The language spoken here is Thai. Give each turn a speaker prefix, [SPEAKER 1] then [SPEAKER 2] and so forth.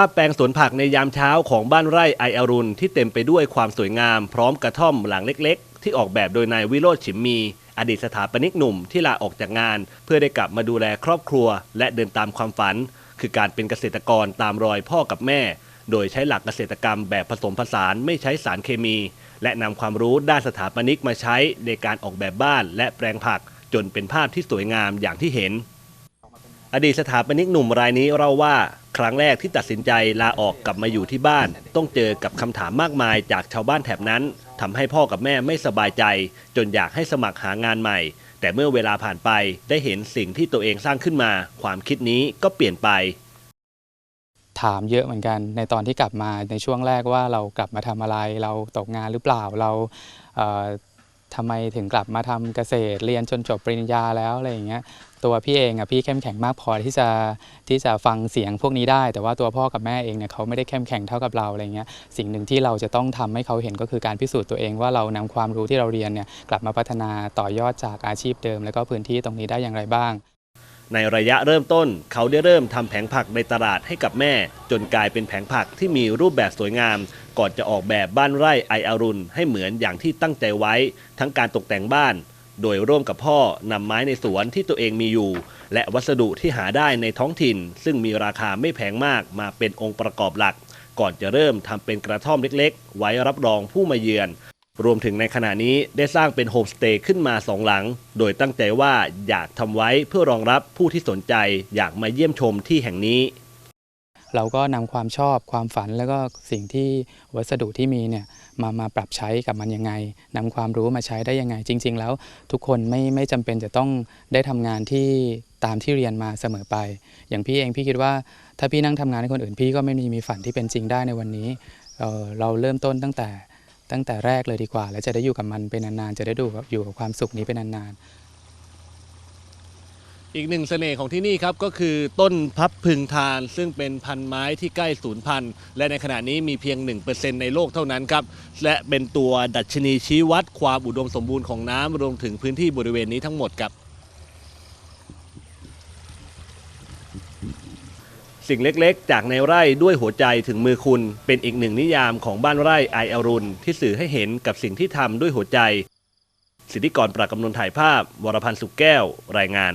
[SPEAKER 1] ภาพแปลงสวนผักในยามเช้าของบ้านไร่ไออรุณที่เต็มไปด้วยความสวยงาม พร้อมกระท่อมหลังเล็ก ๆ ที่ออกแบบโดยนายวิโรธฉิมมี อดีตสถาปนิกหนุ่มที่ลาออกจากงาน เพื่อได้กลับมาดูแลครอบครัว และเดินตามความฝัน คือการเป็นเกษตรกรตามรอยพ่อกับแม่ โดยใช้หลักเกษตรกรรมแบบผสมผสานไม่ใช้สารเคมี และนำความรู้ด้านสถาปนิกมาใช้ในการออกแบบบ้านและแปลงผัก จนเป็นภาพที่สวยงามอย่างที่เห็น อดีตสถาปนิกหนุ่มรายนี้เล่าว่า ครั้งแรกที่ตัดสินใจลาออกกลับมาอยู่ที่บ้าน ต้องเจอกับคำถามมากมายจากชาวบ้านแถบนั้นทำให้พ่อกับแม่ไม่สบายใจ จนอยากให้สมัครหางานใหม่ แต่เมื่อเวลาผ่านไปได้เห็นสิ่งที่ตัวเองสร้างขึ้นมา ความคิดนี้ก็เปลี่ยนไป
[SPEAKER 2] ถามเยอะเหมือนกัน ในตอนที่กลับมาในช่วงแรกว่าเรากลับมาทำอะไร เราตกงานหรือเปล่าเราเทำไมถึงกลับมาทำเกษตรเรียนจนจบปริญญาแล้วอะไรอย่างเงี้ยตัวพี่เองอะพี่เข้มแข็งมากพอที่จะที่จะฟังเสียงพวกนี้ได้ แต่ว่าตัวพ่อกับแม่เองเนี่ยเขาไม่ได้เข้มแข็งเท่ากับเราอะไรเงี้ยสิ่งหนึ่งที่เราจะต้องทำให้เขาเห็นก็คือการพิสูจน์ตัวเองว่าเรานำความรู้ที่เราเรียนเนี่ยกลับมาพัฒนาต่อยอดจากอาชีพเดิม แล้วก็พื้นที่ตรงนี้ได้อย่างไรบ้าง
[SPEAKER 1] ในระยะเริ่มต้น เขาได้เริ่มทำแผงผักในตลาดให้กับแม่ จนกลายเป็นแผงผักที่มีรูปแบบสวยงาม ก่อนจะออกแบบบ้านไร่ไออารุณ ให้เหมือนอย่างที่ตั้งใจไว้ ทั้งการตกแต่งบ้าน โดยร่วมกับพ่อนำไม้ในสวนที่ตัวเองมีอยู่ และวัสดุที่หาได้ในท้องถิ่น ซึ่งมีราคาไม่แพงมากมาเป็นองค์ประกอบหลัก ก่อนจะเริ่มทำเป็นกระท่อมเล็กๆ ไว้รับรองผู้มาเยือน รวมถึงในขณะนี้ได้สร้างเป็นโฮมสเตย์ขึ้นมาสองหลัง โดยตั้งใจว่าอยากทำไว้เพื่อรองรับผู้ที่สนใจอยากมาเยี่ยมชมที่แห่งนี้
[SPEAKER 2] เราก็นำความชอบความฝันแล้วก็สิ่งที่วัสดุที่มีเนี่ยมามาปรับใช้กับมันยังไงนำความรู้มาใช้ได้ยังไง จริง ๆ แล้วทุกคนไม่ไม่จำเป็นจะต้องได้ทำงานที่ตามที่เรียนมาเสมอไป อย่างพี่เองพี่คิดว่า ถ้าพี่นั่งทำงานให้คนอื่นพี่ก็ไม่มีมีฝันที่เป็นจริงได้ในวันนี้เออเราเริ่มต้นตั้งแต่ ตั้งแต่แรกเลยดีกว่า แล้วจะได้อยู่กับมันเป็นนานๆ จะได้ดูอยู่กับความสุขนี้เป็นนานๆ
[SPEAKER 1] อีกหนึ่งเสน่ห์ของที่นี่ครับก็คือต้นพับพึงทาน ซึ่งเป็นพันไม้ที่ใกล้สูญพันธุ์และในขณะนี้มีเพียง 1%ในโลกเท่านั้นครับ และเป็นตัวดัชนีชี้วัดความอุดมสมบูรณ์ของน้ำรวมถึงพื้นที่บริเวณนี้ทั้งหมดครับ สิ่งเล็กๆ จากในไร่ด้วยหัวใจถึงมือคุณเป็นอีกหนึ่งนิยามของบ้านไร่ไออรุณ ที่สื่อให้เห็นกับสิ่งที่ทำด้วยหัวใจ สิทธิกรปรากำนนถ่ายภาพ วรพันธ์สุขแก้ว รายงาน